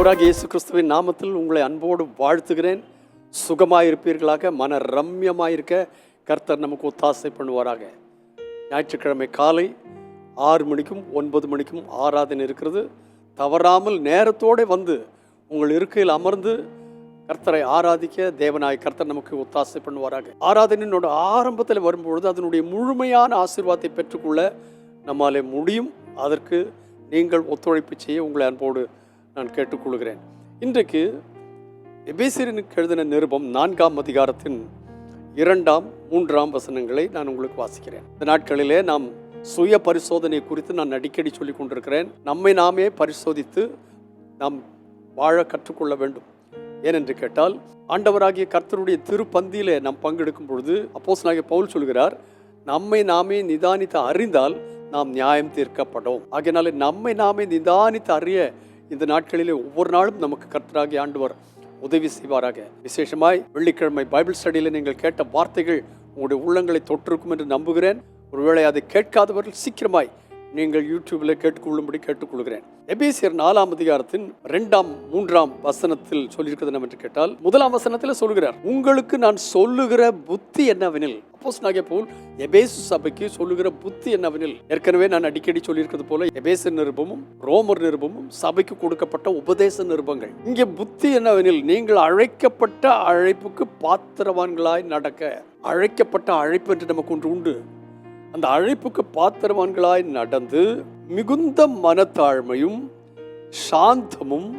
ஆண்டவராக இயேசு கிறிஸ்துவின் நாமத்தில் உங்களை அன்போடு வாழ்த்துகிறேன். சுகமாக இருப்பீர்களாக மன ரம்யமாயிருக்க கர்த்தர் நமக்கு ஒத்தாசை பண்ணுவாராக. ஞாயிற்றுக்கிழமை காலை ஆறு மணிக்கும் ஒன்பது மணிக்கும் ஆராதனை இருக்கிறது. தவறாமல் நேரத்தோடு வந்து உங்கள் இருக்கையில் அமர்ந்து கர்த்தரை ஆராதிக்க தேவனாய் கர்த்தர் நமக்கு ஒத்தாசை பண்ணுவாராக. ஆராதனையினோட ஆரம்பத்தில் வரும்பொழுது அதனுடைய முழுமையான ஆசீர்வாதத்தை பெற்றுக்கொள்ள நம்மாலே முடியும். அதற்கு நீங்கள் ஒத்துழைப்பு செய்ய உங்களை அன்போடு நான் கேட்டுக்கொள்கிறேன். இன்றைக்கு எபேசியனுக்கு எழுதின நிருபம் நான்காம் அதிகாரத்தின் இரண்டாம் மூன்றாம் வசனங்களை நான் உங்களுக்கு வாசிக்கிறேன். இந்த நாட்களிலே நாம் சுய பரிசோதனை குறித்து நான் அடிக்கடி சொல்லிக் கொண்டிருக்கிறேன். நம்மை நாமே பரிசோதித்து நாம் வாழ கற்றுக்கொள்ள வேண்டும். ஏனென்று கேட்டால் ஆண்டவராகிய கர்த்தருடைய திருப்பந்தியிலே நாம் பங்கெடுக்கும் பொழுது அப்போசனாகிய பவுல் சொல்கிறார் நம்மை நாமே நிதானித்து அறிந்தால் நாம் நியாயம் தீர்க்கப்படும். ஆகையினாலே நம்மை நாமே நிதானித்து அறிய இந்த நாட்களிலே ஒவ்வொரு நாளும் நமக்கு கர்த்தராகி ஆண்டவர் உதவி செய்வாராக. விசேஷமாய் வெள்ளிக்கிழமை பைபிள் ஸ்டடியில் நீங்கள் கேட்ட வார்த்தைகள் உங்களுடைய உள்ளங்களை தொற்றிருக்கும் என்று நம்புகிறேன். ஒருவேளை அதை கேட்காதவர்கள் சீக்கிரமாய் நீங்கள் யூடியூப்ல கேட்டுக்கொள்ளும்படி கேட்டுக்கொள்கிறேன். எபேசியர் நாலாம் அதிகாரத்தின் இரண்டாம் மூன்றாம் வசனத்தில் சொல்லியிருக்கிறது என்று கேட்டால் முதலாம் வசனத்தில் சொல்லுகிறார் உங்களுக்கு நான் சொல்லுகிற புத்தி என்னவெனில்? அப்போஸ் நாகே போல் எபேசு சபைக்கு சொல்லுகிற புத்தி என்னவெனில்? ஏற்கனவே நான் அடிக்கடி சொல்லியிருக்கிறது போல எபேசு நிருபமும் ரோமர் நிருபமும் சபைக்கு கொடுக்கப்பட்ட உபதேச நிருபங்கள். இங்கே புத்தி என்னவெனில் நீங்கள் அழைக்கப்பட்ட அழைப்புக்கு பாத்திரவான்களாய் நடக்க அழைக்கப்பட்ட அழைப்பு என்று நமக்கு ஒன்று உண்டு. அந்த அழைப்புக்கு பாத்திரவான்களாய் நடந்து மிகுந்த மனத்தாழ்மையும் சாந்தமும்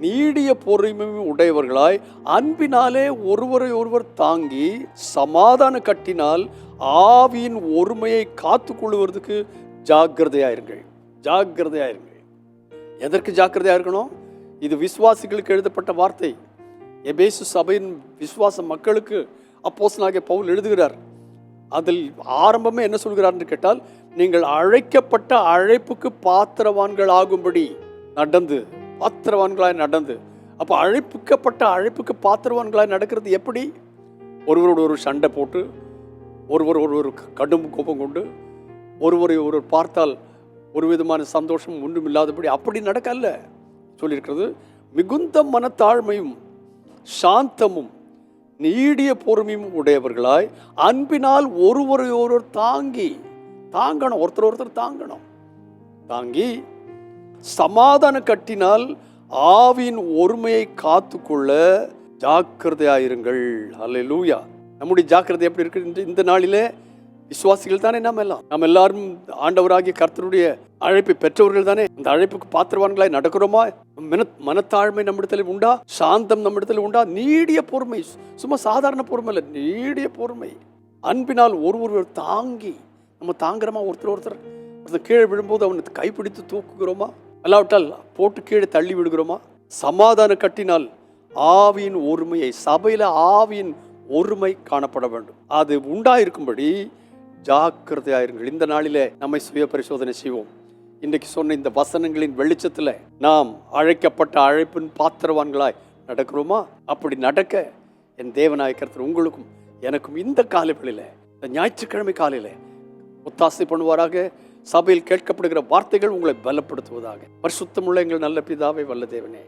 நீடிய பொறுமையும் உடையவர்களாய் அன்பினாலே ஒருவரை ஒருவர் தாங்கி சமாதான கட்டினால் ஆவியின் ஒருமையை காத்து கொள்வதற்கு ஜாக்கிரதையாயிருங்கள். ஜாக்கிரதையாயிருங்கள். எதற்கு ஜாக்கிரதையா இருக்கணும் இது விசுவாசிகளுக்கு எழுதப்பட்ட வார்த்தை. எபேசு சபையின் விசுவாச மக்களுக்கு அப்போசனாகிய பவுல் எழுதுகிறார். அதில் ஆரம்பமே என்ன சொல்கிறார் என்று கேட்டால் நீங்கள் அழைக்கப்பட்ட அழைப்புக்கு பாத்திரவான்கள் ஆகும்படி நடந்து பாத்திரவான்களாய் நடந்து. அப்போ அழைப்புக்கப்பட்ட அழைப்புக்கு பாத்திரவான்களாய் நடக்கிறது எப்படி? ஒருவரோடு ஒரு சண்டை போட்டு ஒருவர் ஒருவர் கடும் கோபம் கொண்டு ஒருவரை ஒருவர் பார்த்தால் ஒரு விதமான சந்தோஷம் ஒன்றும் இல்லாதபடி அப்படி நடக்கல்ல. சொல்லியிருக்கிறது மிகுந்த மனத்தாழ்மையும் சாந்தமும் நீடிய பொறுமையும் உடையவர்களாய் அன்பினால் ஒருவரை ஒருவர் தாங்கி தாங்கணும் ஒருத்தர் ஒருத்தர் தாங்கணும். தாங்கி சமாதான கட்டினால் ஆவியின் ஒருமையை காத்துக்கொள்ள ஜாக்கிரதையாயிருங்கள். அல்ல லூயா நம்முடைய ஜாக்கிரதை எப்படி இருக்கு இந்த- இந்த நாளிலே விசுவாசிகள் தானே நாம் எல்லாம். நம்ம எல்லாரும் ஆண்டவராகிய கர்த்தருடைய அழைப்பை பெற்றவர்கள் தானே. அந்த அழைப்புக்கு பாத்திரவான்களாய் நடக்கிறோமா? மன மனத்தாழ்மை நம்மிடத்தில் உண்டா? சாந்தம் நம்மிடத்தில் உண்டா? நீடிய பொறுமை. சும்மா சாதாரண பொறுமை இல்லை நீடிய பொறுமை. அன்பினால் ஒரு ஒருவர் தாங்கி நம்ம தாங்குறோமா? ஒருத்தர் ஒருத்தர் ஒருத்தர் கீழே விழும்போது அவனை கைப்பிடித்து தூக்குகிறோமா? அல்லாவிட்டால் போட்டு கீழே தள்ளி விடுகிறோமா? சமாதான கட்டினால் ஆவியின் ஒருமையை சபையில் ஆவியின் ஒருமை காணப்பட வேண்டும். அது உண்டாயிருக்கும்படி ஜாக்கிரதையாயிருங்கள். இந்த நாளிலே நம்மை சுய பரிசோதனை செய்வோம். இன்றைக்கு சொன்ன இந்த வசனங்களின் வெளிச்சத்தில் நாம் அழைக்கப்பட்ட அழைப்பின் பாத்திரவான்களாய் நடக்கிறோமா? அப்படி நடக்க என் தேவனாய உங்களுக்கும் எனக்கும் இந்த காலைகளில் இந்த ஞாயிற்றுக்கிழமை காலையில் ஒத்தாசை பண்ணுவாராக. சபையில் கேட்கப்படுகிற வார்த்தைகள் உங்களை பலப்படுத்துவதாக. பரிசுத்தமுள்ள எங்கள் நல்ல பிதாவை வல்ல தேவனே.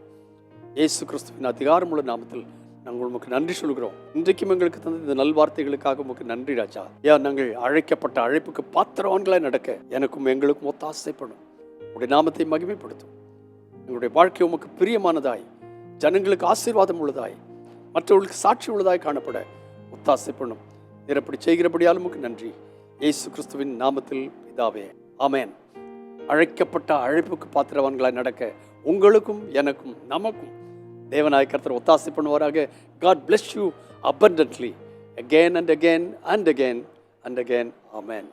இயேசு கிறிஸ்துவின் அதிகாரமுள்ள நாமத்தில் நாங்கள் உமக்கு நன்றி சொல்கிறோம். இன்றைக்கும் எங்களுக்கு தந்த இந்த நல்வார்த்தைகளுக்காக உமக்கு நன்றி ராஜா. ஏன் நாங்கள் அழைக்கப்பட்ட அழைப்புக்கு பாத்திரவான்களாய் நடக்க எனக்கும் எங்களுக்கும் ஒத்தாசைப்படும் உடைய நாமத்தை மகிமைப்படுத்தும். எங்களுடைய வாழ்க்கை உமக்கு பிரியமானதாய் ஜனங்களுக்கு ஆசீர்வாதம் உள்ளதாய் மற்றவர்களுக்கு சாட்சி உள்ளதாய் காணப்பட ஒத்தாசை பண்ணும். நிறப்படி செய்கிறபடியால் உமக்கு நன்றி. இயேசு கிறிஸ்துவின் நாமத்தில் இதாவே ஆமேன். அழைக்கப்பட்ட அழைப்புக்கு பாத்திரவான்களாய் நடக்க உங்களுக்கும் எனக்கும் நமக்கும் தேவனாய் கர்த்தர் ஒத்தாசை பண்ணுவாராக God bless you abundantly again and again and again and again amen